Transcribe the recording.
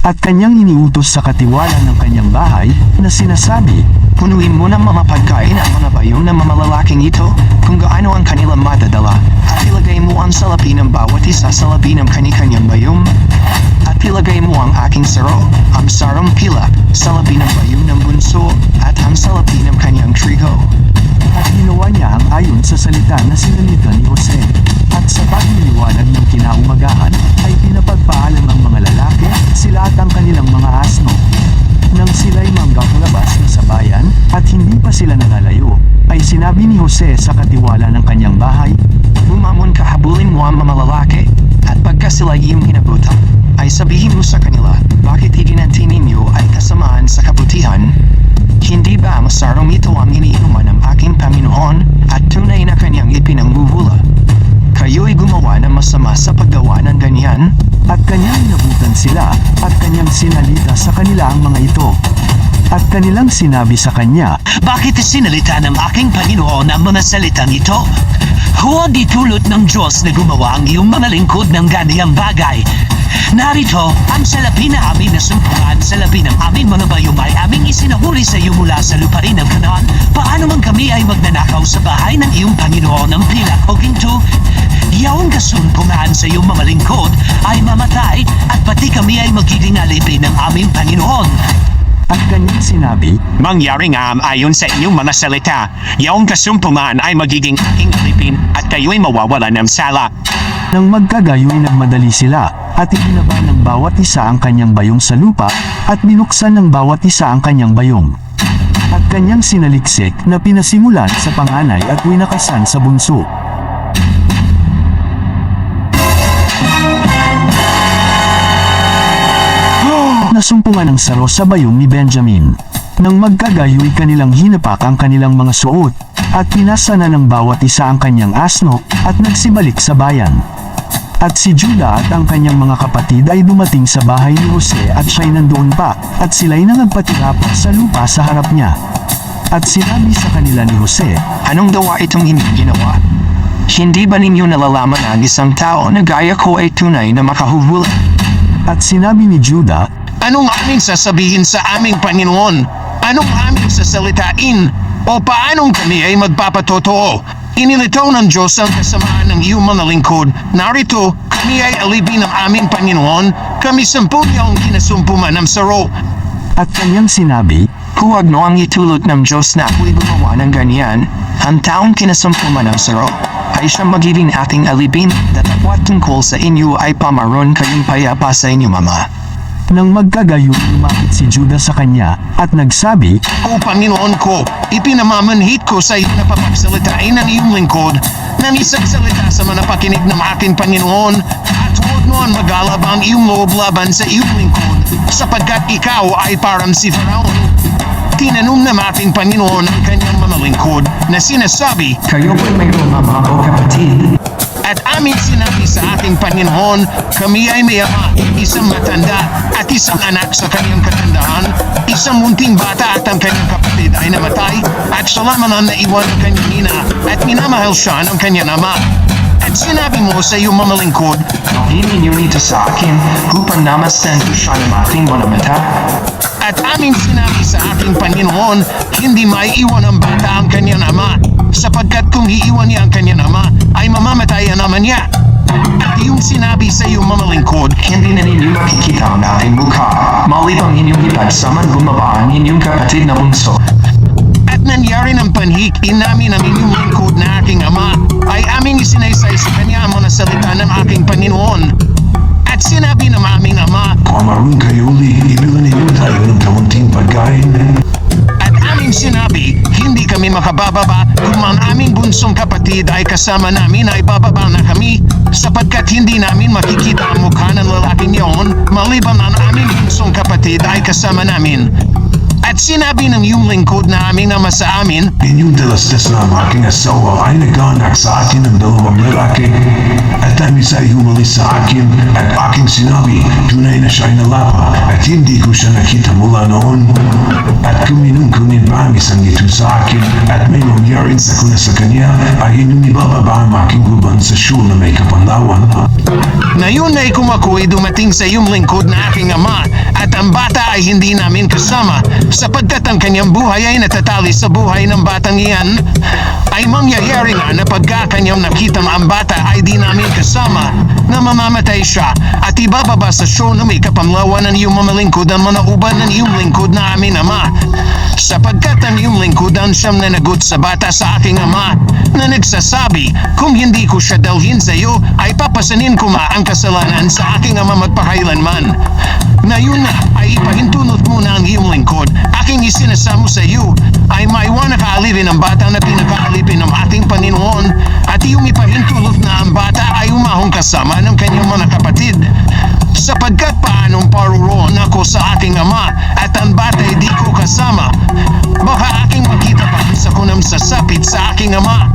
at kanyang iniutos sa katiwala ng kanyang bahay na sinasabi, Punuin mo ng mga pagkain ang mga bayong na mamalalaking ito kung gaano ang kanilang madadala at ilagay mo ang salapi ng bawat isa sa labi ng kani-kanyang bayong at ilagay mo ang aking saro, ang sarong pila, sa labi ng bayong ng bunso at ang salapi ng kanyang trigo. at ginawa niya ang ayon sa salita na sinalita ni Jose. At sa pagliliwanag ng kinaumagahan, ay pinapagpaalam ang mga lalaki, sila at ang kanilang mga asno. Nang sila'y manggapalabas na sa bayan, at hindi pa sila nalalayo, ay sinabi ni Jose sa katiwala ng kanyang bahay, Bumamon ka habulin mo ang mga lalaki at pagka sila iyong hinabutan, ay sabihin mo sa kanila, bakit iginanti ninyo ay kasamaan sa kabutihan? Hindi ba masarong ito ang iniinuman ng aking Panginoon at tunay na kanyang ipinangbuhula? Kayo'y gumawa ng masama sa paggawa ng ganyan? at kanyang inabutan sila, at kanyang sinalita sa kanila ang mga ito. At kanilang sinabi sa kanya, Bakit sinalita ng aking Panginoon ang mga salitang ito? Huwag itulot ng Diyos na gumawa ang iyong mga lingkod ng ganiyang bagay. Narito, ang salapi na amin na sumpungan sa labi ng aming mga bayong ay aming isinahuri sa iyo mula sa lupain ng kanaan. Paano man kami ay magnanakaw sa bahay ng iyong Panginoon ng pilak o ginto? Yaon kasumpungan sa iyong mga lingkod ay mamatay at pati kami ay magiging alipin ng aming Panginoon. At kanyang sinabi, Mangyari nga ayon sa inyong mga salita, yaong kasumpungan ay magiging aking alipin at kayo'y mawawala ng sala. Nang magkagayoy nagmadali sila, at ibinaba ng bawat isa ang kanyang bayong sa lupa, at binuksan ng bawat isa ang kanyang bayong. At kanyang sinaliksik na pinasimulan sa panganay at winakasan sa bunso. Nasumpungan ng saro sa bayong ni Benjamin. Nang magkagayoy kanilang hinapak ang kanilang mga suot, at pinasa na ng bawat isa ang kanyang asno, at nagsibalik sa bayan. At si Judah at ang kanyang mga kapatid ay dumating sa bahay ni Jose at siya'y nandoon pa, at sila'y nangagpatira pa sa lupa sa harap niya. At sinabi sa kanila ni Jose, Anong gawa itong hindi ginawa? Hindi ba ninyo nalalaman na ang isang tao na gaya ko ay tunay na makahuhula? at sinabi ni Judah, Anong aming sasabihin sa aming Panginoon? Anong aming sasalitain? O paanong kami ay magpapatotoo? Inilitaw ng Diyos ang kasamaan ng iyong mga lingkod. Narito, kami ay alipin ng aming Panginoon. Kami sampu niyang kinasumpuman ng saro. at kanyang sinabi, Huwag no ang itulot ng Diyos na ako'y gumawa ng ganyan. Ang taong kinasumpuman ng saro ay siyang magiging ating alipin datapwat tungkol sa inyo ay pamaron kayong payapa sa inyong ama. Nang magkagayoy lumapit si Judah sa kanya, at nagsabi, O Panginoon ko, ipinamamanhit ko sa iyo na papagsalitain ng iyong lingkod nang isagsalita sa mga pakinig ng aking Panginoon at huwag noon magalab ang iyong loob laban sa iyong lingkod sapagkat ikaw ay parang si Faraon. Tinanong ng ating Panginoon ang kanyang mga lingkod na sinasabi Kayo po'y mayroong o kapatid. At amin sinabi sa ating Panginoon, kami ay may ama, isang matanda at isang anak sa kanyang katandaan, isang munting bata at ang kanyang kapatid ay namatay, at siya lamang ang naiwan ng kanyang ina, at minamahal siya ng kanyang ama. At sinabi mo sa iyong mga lingkod, Hindi ninyo nito sa akin upang namastan ko siya ng ating mga mata. at aming sinabi sa ating Panginoon, hindi maiiwan ang bata ang kanyang ama, sapagkat kung iiwan niya ang kanyang ama, ay mamamatay ang ama niya. At iyong sinabi sa iyong mga lingkod, Hindi na ninyo makikita ang ating mukha. Malibang inyong ipagsaman gumawa ang inyong kapatid na bunso. At nangyari ng panhikin namin ang inyong lingkod na aking ama, ay aming isinaysay sa kanya ang mga salita ng aking Panginoon. At sinabi ng aming ama, Pamarun kayo uli, ibilan ninyo tayo ng kamunting pagkain. at aming sinabi, hindi kami makabababa ang aming bunsong kapatid ay kasama namin ay bababa na kami, sapagkat hindi namin makikita ang mukha ng lalaking iyon, maliban ang aming bunsong kapatid ay kasama namin. At sinabi ng iyong lingkod na aming ama sa amin, Inyong dalasdas na ang aking asawa ay naganak sa akin ng dalawang lalaki. At ang isa ay umalis sa akin at aking sinabi, tunay na siya'y nalapa at hindi ko siya nakita mula noon. At kuminung-kunin pa ang isang ito sa akin at may mangyari sa kuna sa kanya ay inyong ibababa ang aking guban sa shul na may kapanlawan. Ngayon ay kung ako'y dumating sa iyong lingkod na aking ama ay hindi namin kasama. Sapagkat ang kanyang buhay ay natatali sa buhay ng batang iyan ay mangyayari nga na pagka kanyang nakitang ang bata ay di namin kasama na mamamatay siya at ibababa sa show na may kapamlawan ng iyong mamalingkod ang mga uban ng iyong lingkod na amin ama. Sapagkat ang iyong lingkudan siyang nanagot sa bata sa aking ama na nagsasabi kung hindi ko siya dalhin sa iyo ay papasanin ko ma ang kasalanan sa aking ama magpakailanman na yun na ay ipahintulot mo na ang iyong lingkod. Aking isinasamo sa iyo ay maiwan na kaalipin ang bata na pinakaalipin ng ating Panginoon at iyong ipahintulot na ang bata ay umahong kasama ng kanyang mga kapatid. Sapagkat paanong paruroon ako sa aking ama at ang bata ay di ko kasama baka aking makita pa sa kunam sasapit sa aking ama